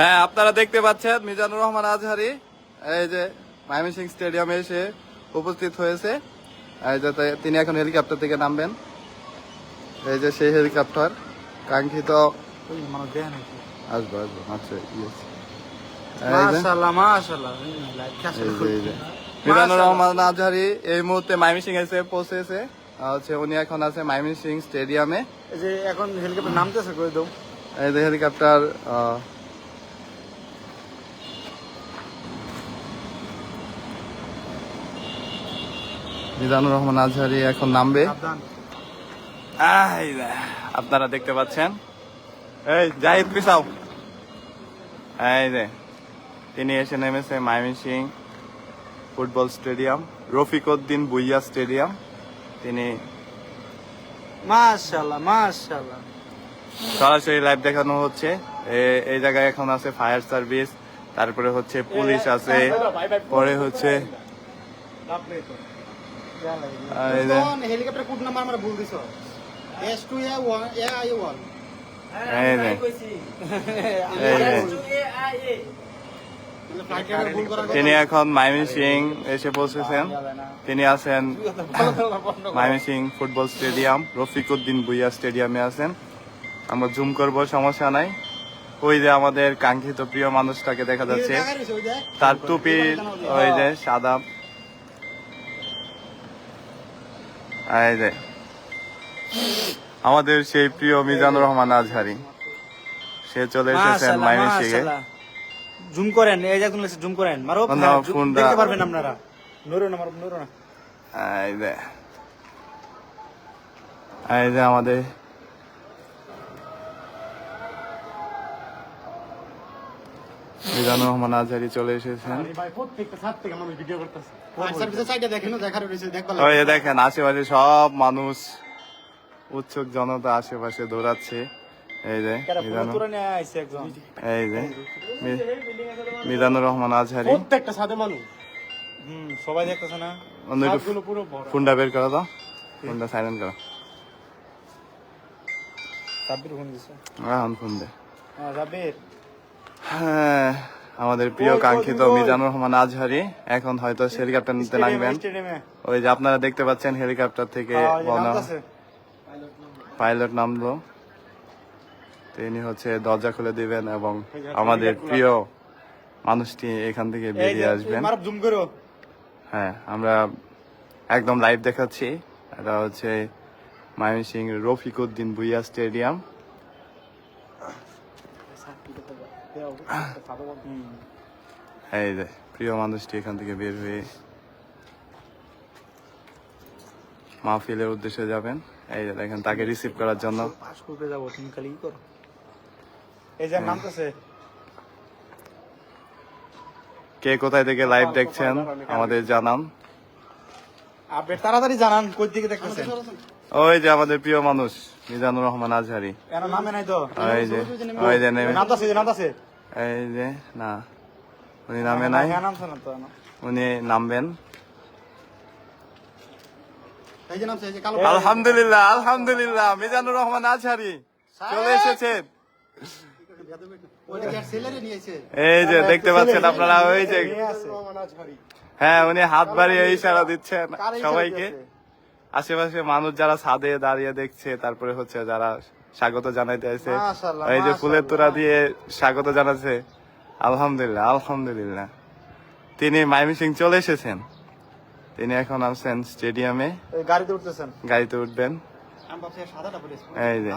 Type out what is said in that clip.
হ্যাঁ আপনারা দেখতে পাচ্ছেন মিজানুর রহমান আজহারি এই যে ময়মনসিং স্টেডিয়ামে এসে উপস্থিত হয়েছে। এই যে তিনি এখন হেলিকপ্টার থেকে নামবেন। এই যে সেই হেলিকপ্টার কাঙ্ক্ষিত নাকি? আসব আসব আচ্ছা। মিজানুর রহমান আজহারি এই মুহূর্তে মাইমিসিং এসে পৌঁছেছে। হচ্ছে উনি এখন আছে মাইমিসিং স্টেডিয়ামে। যে এখন হেলিকপ্টার নামতেছে করে দাও। এই যে হেলিকপ্টার মিজানুর রহমান আজহারি এখন নামবে আপনারা দেখতে পাচ্ছেন এই জাহিদ পিসাও এই যে তিনি এসে নেমেছে Mymensingh football stadium Rafiq Uddin Bhuiyan stadium তিনি সরাসরি লাইভ দেখানো হচ্ছে এই জায়গায় এখন আছে ফায়ার সার্ভিস তারপরে হচ্ছে পুলিশ আছে পরে হচ্ছে হেলিকপ্টার কোড নাম্বার আমরা ভুল দিছো S two A one A I one এই যে এই যে ভুল করার তিনি এখন মাইমি সিং এসে পৌঁছেছেন তিনি আছেন মাইমি সিং ফুটবল স্টেডিয়াম রফিক উদ্দিন বুইয়া স্টেডিয়ামে আছেন আমরা জুম করব সমস্যা নাই ওই যে আমাদের কাঙ্ক্ষিত প্রিয় মানুষটাকে দেখা যাচ্ছে তার টুপি ওই যে সাদা এই যে আমাদের সেই প্রিয় মিজানুর রহমান আজহারি। সে চলে এসেছেন জুম করেন এই যে গুলো জুম করেন। মারো হ্যাঁ, দেখতে পারবেন আপনারা। নড়ো না মারো নড়ো না। এই যে এই যে আমাদের মিজানুর রহমান আজহারি চলে এসেছেন। দেখেন ওই আশেপাশে সব মানুষ উৎসুক জনতা আশেপাশে দৌড়াচ্ছে। এই যে এই যে মিজানুর রহমান আজহারি প্রত্যেকটা সাথে মানুষ। সবাই দেখতেছে না। অন্য একটু ছাদগুলো পুরো ভরা ফোনটা বের করো তো। ফোনটা সাইলেন্ট করো। সাব্বির ফোন দিছে। এখন ফোন দে। হ্যাঁ সাব্বির। হ্যাঁ আমাদের প্রিয় কাঙ্ক্ষিত মিজানুর রহমান আজহারি এখন হয়তো হেলিকপ্টার নিতে নামবেন। ওই যে আপনারা দেখতে পাচ্ছেন হেলিকপ্টার থেকে পাইলট নামলো। তিনি হচ্ছে দরজা খুলে দিবেন এবং আমাদের প্রিয় মানুষটি এখান থেকে বেরিয়ে আসবেন। হ্যাঁ আমরা একদম লাইভ দেখাচ্ছি। এটা হচ্ছে ময়মনসিং রফিক উদ্দিন বুইয়া স্টেডিয়াম। এই যে প্রিয় মানুষটি এখান থেকে বের হয়ে মাহফিলের উদ্দেশ্যে যাবেন। এই যে দেখেন তাকে রিসিভ করার জন্য। পাস করতে যাব তুমি খালি করো এই যে নামতেছে। কে কোথায় থেকে লাইভ দেখছেন আমাদের জানান। তাড়াতাড়ি জানান কই দিকে দেখতেছেন? ওই যে আমাদের প্রিয় মানুষ মিজানুর রহমান আজহারি। এর নামে নাই তো। ওই যে ওই যে নেমে এই যে না উনি নামে নাই। উনি নামবেন। আলহামদুলিল্লাহ আলহামদুলিল্লাহ মিজানুর রহমান আজহারি চলে এসেছেন এই যে দেখতে পাচ্ছেন আপনারা ওই যে হ্যাঁ উনি হাত বাড়িয়ে ইশারা দিচ্ছেন সবাইকে। আশেপাশে মানুষ যারা ছাদে দাঁড়িয়ে দেখছে তারপরে হচ্ছে যারা স্বাগত জানাইতে আছে এই যে ফুলের তোরা দিয়ে স্বাগত জানাচ্ছে। আলহামদুলিল্লাহ আলহামদুলিল্লাহ। তিনি মাইমিসিং চলে এসেছেন। তিনি এখন আসছেন স্টেডিয়ামে। গাড়িতে উঠতেছেন। গাড়িতে উঠবেন। এই যে।